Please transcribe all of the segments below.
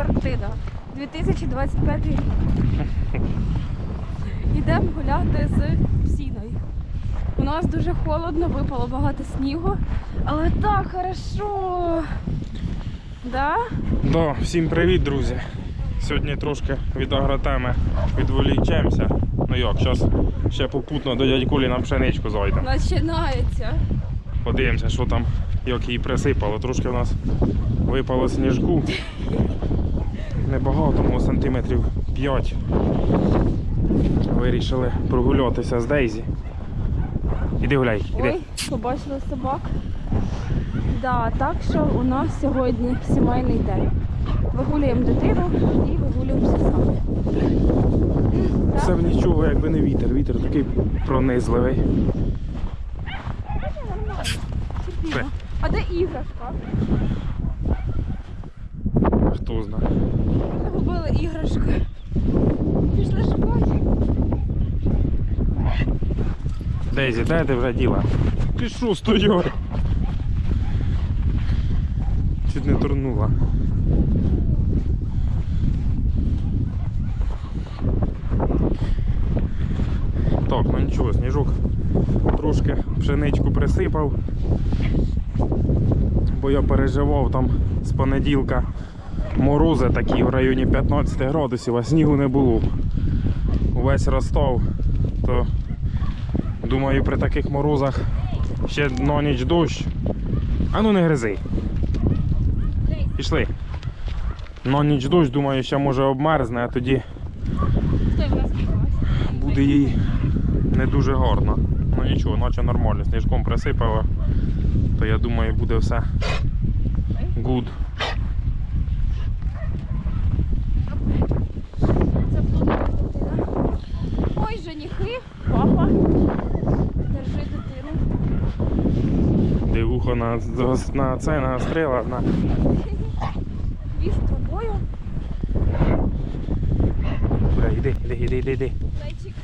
Антарктида. 2025 рік. Йдемо гуляти з псіною. У нас дуже холодно, випало багато снігу, але так хорошо. Да? Да, всім привіт, друзі. Сьогодні трошки від агротеми відволічемося. Ну як, зараз ще попутно до дядь Колі на пшеничку зайдемо. Починається. Подивимося, що там, як її присипало. Трошки у нас випало сніжку. Небагато, тому сантиметрів 5. Вирішили прогулятися з Дейзі. Іди гуляй, іди. Ой, побачила собак. Да, так що у нас сьогодні сімейний день. Вигулюємо дитину і вигулюємося самі. Так? Це в нічого, якби не вітер. Вітер такий пронизливий. А де іграшка? Хто знає. Загубили іграшку. Пішли шукати. Дейзі, де ти вже діла? Що стояв? Чуть не турнула. Так, ну нічого, сніжок трошки пшеничку присипав, бо я переживав там з понеділка морози такі в районі 15 градусів, а снігу не було. Увесь розстав, то Думаю, при таких морозах ще на ніч дощ. А ну не гризи. Пішли. На ніч дощ, думаю, ще може обмерзне, а тоді буде їй не дуже гарно. Ну нічого, наче нормально. Сніжком присипало, то я думаю буде все good. Вухо на, на це на стріла. На. Віз з тобою. Бля, Іди, іди, іди, іди, іди. Зайчик.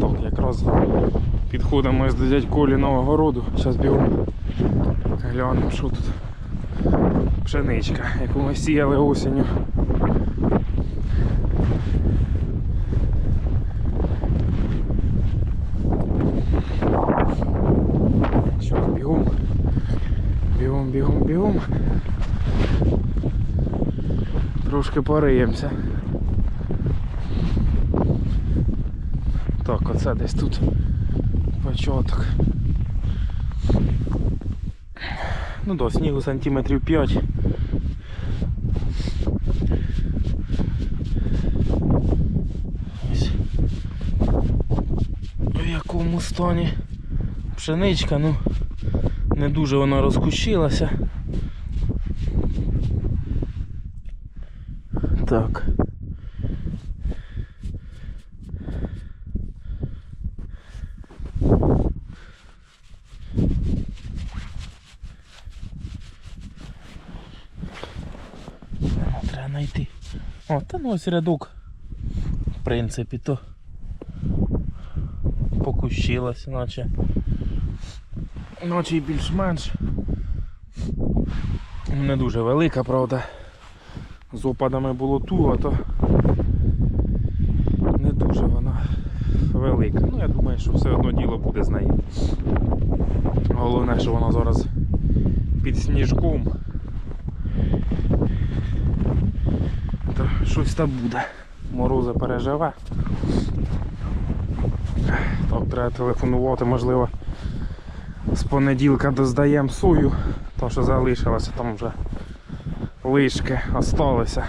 Так, якраз підходимо з до дядь Колі на огороду. Зараз бігом глянемо, що тут. Пшеничка, яку ми сіяли осінню. Що, бігом. Бігом, бігом, бігом. Трошки пориємося. Так, оце десь тут початок. Ну до снігу сантиметрів 5. Ось. В якому стані пшеничка, ну не дуже вона розкущилася. Так. Треба знайти. О, та ну ось рядок. В принципі, то покущилась, наче. Наче і більш-менш. Не дуже велика, правда. З опадами було туго, то не дуже вона велика. Ну я думаю, що все одно діло буде з нею. Головне, що вона зараз під сніжком. То щось там буде. Морози переживе. Так, треба телефонувати, можливо, з понеділка доздаємо сою, то що залишилося, там вже лишки осталися.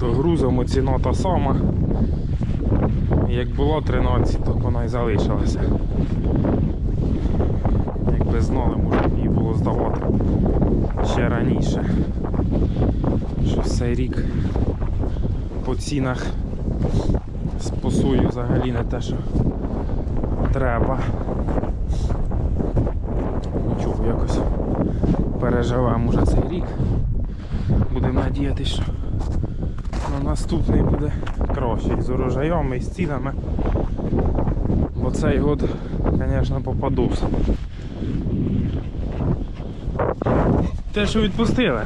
Догрузимо ціна та сама. Як було 13, то вона і залишилася. Якби знали, може б її було здавати ще раніше. Що цей рік по цінах з посою взагалі не те, що треба. Нічого, якось переживемо вже цей рік. Будемо надіятися, що на наступний буде краще і з урожаєм, і з цінами. Бо цей год, звісно, попадусь. Те, що відпустили.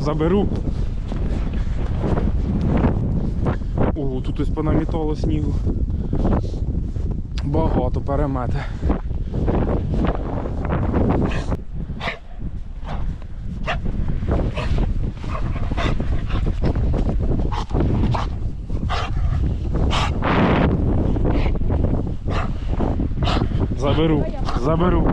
Заберу. Ого, тут ось понамітало снігу. Багато перемети. Заберу, заберу.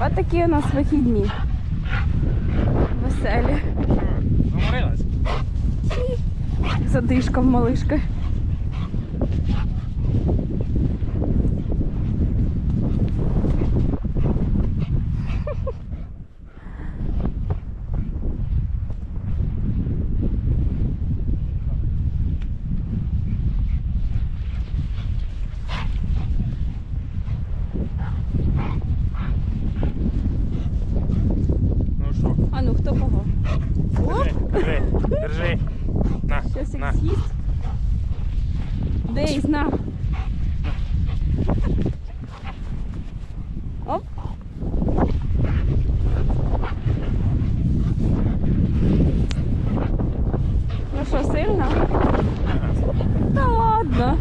Ось такі у нас вихідні. Веселі. Задишка в малишки. Ну що? А ну хто кого? Держи, держи, держи. На, Щось на. як з'їсть. Дейз, на. Оп. Ну що, сильно? Та ладно.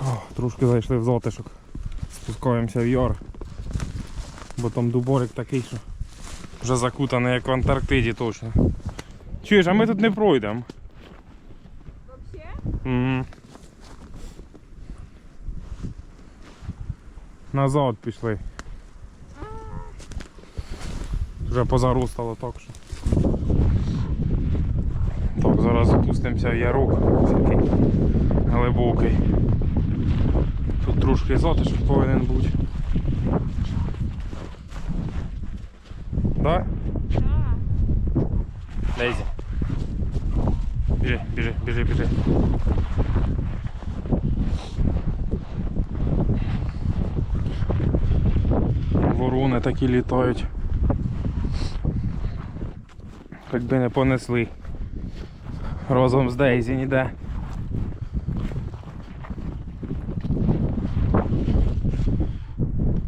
О, трошки зайшли в затишок. Спускаємося в яр. Бо там дуборик такий, що вже закутаний, як в Антарктиді точно. Чуєш, а ми тут не пройдемо. Угу. Назад пішли. Вже позаростало так що. Так, зараз запустимося в ярок всякий глибокий. Тут трошки затишок повинен бути. Да? Дейзі. Біжи, біжи, біжи, біжи. Ворони такі літають. Хоч би не понесли. Разом з Дейзі ніде.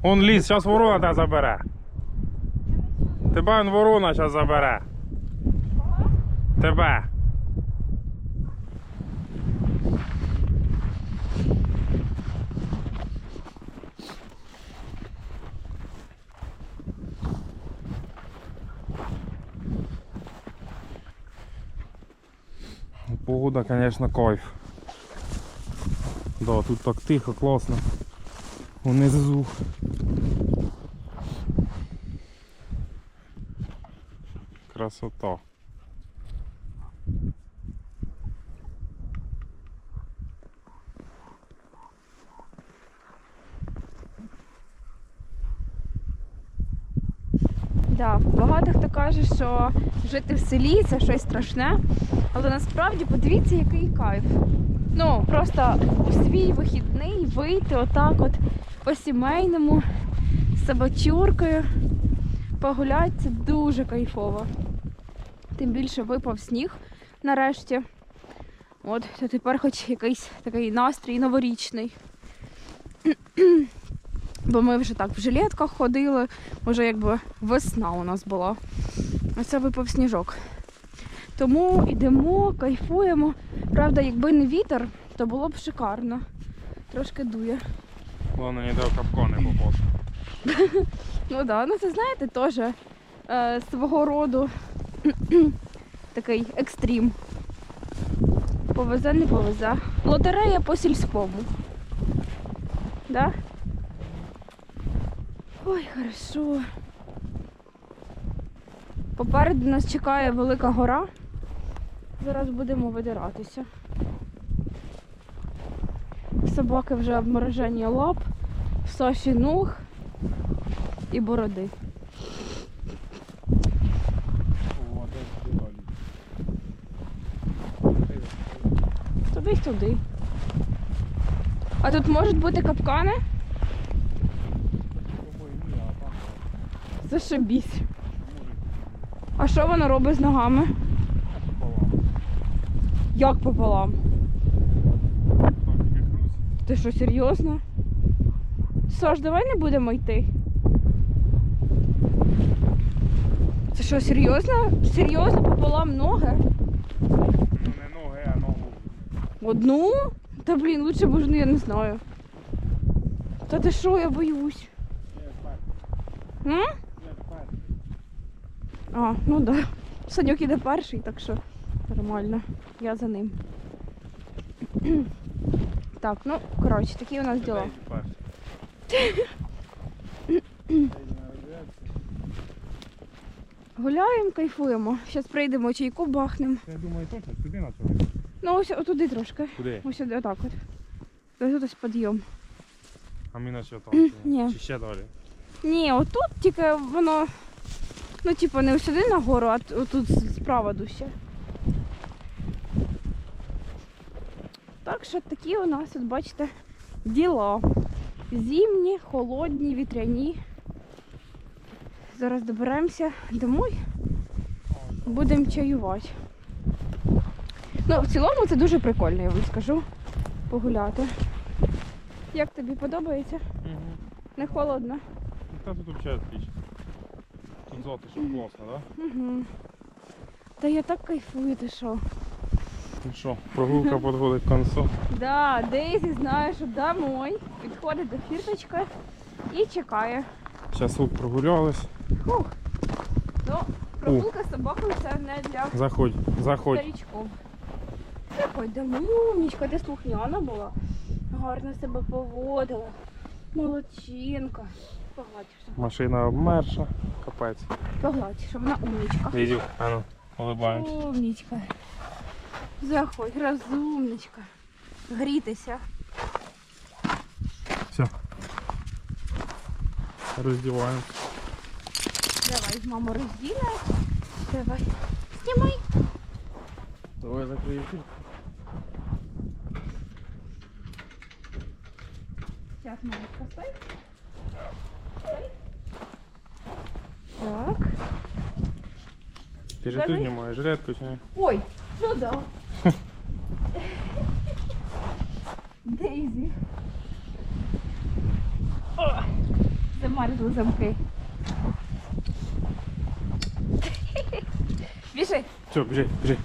Он ліс, зараз ворона тебе забере. Тебе он ворона зараз забере. Тебе. Погода, конечно, кайф. Да, тут так тихо, класно. Унизу. Красота. Да, багато хто каже, що жити в селі це щось страшне, але насправді подивіться, який кайф. Ну, просто у свій вихідний вийти отак от по-сімейному з собачуркою, погуляти це дуже кайфово. Тим більше випав сніг нарешті. От, то тепер хоч якийсь такий настрій новорічний. Бо ми вже так в жилетках ходили, вже якби весна у нас була. А це випав сніжок. Тому йдемо, кайфуємо. Правда, якби не вітер, то було б шикарно. Трошки дує. Головне, ніде в капкан не попав. Ну да, ну це знаєте, теж е, свого роду такий екстрім. Повезе, не повезе. Лотерея по сільському. Да? Ой, хорошо. Попереду нас чекає велика гора. Зараз будемо видиратися. Собаки вже обморожені лап, Саші ног і бороди. Туди. А тут можуть бути капкани? Зашибісь. А що вона робить з ногами? Як пополам? Ти що, серйозно? Саш, давай не будемо йти. Це що, серйозно? Серйозно пополам ноги? Не ноги, а ногу. Одну? Та блін, лучше б ну я не знаю. Та ти що, я боюсь. М? А, ну да. Саньок іде перший, так що нормально. Я за ним. Так, ну, коротше, такі у нас діла. Гуляємо, кайфуємо. Зараз прийдемо, чайку бахнемо. Я думаю, точно сюди начали. Ну, ось отуди трошки. Куди? Ось сюди, отак от. Ось тут ось підйом. А ми наче там. Ні. Чи ще далі? Ні, отут тільки воно, ну, типу, не сюди нагору, а т- отут з- справа дужче. Так що такі у нас, от бачите, діла. Зимні, холодні, вітряні. Зараз доберемося домой, будемо чаювати. Ну, в цілому це дуже прикольно, я вам скажу, погуляти. Як тобі подобається? Угу. Не холодно? Та тут взагалі отлично. Тут затишок класно, да? Угу. Та я так кайфую, ти що? Ну що, прогулка підходить к концу. Да, Дейзі знає, що домой. Підходить до фірточки і чекає. Зараз тут прогулялись. Фух. Ну, прогулка з собакою це не для Заходь, заходь. старічків. Заходь домой. Умнічка, ти слухняна була. Гарно себе поводила. Молодчинка. Погладь, Машина обмерша. Капець. погладь, щоб вона умнічка. Дідю, а ну, улибаємось. Умнічка. Заходь, розумничка. Грітися. Все. Роздіваємось. Давай, маму розділяй. Давай. Знімай. Давай закрию ефір. Зараз мамочка стой. Стой. Так. Ти ж Давай. тут знімаєш редко чи ні? Ой, ну да. Дейзі. О, замерзли замки. Біжи. Все, біжи, біжи.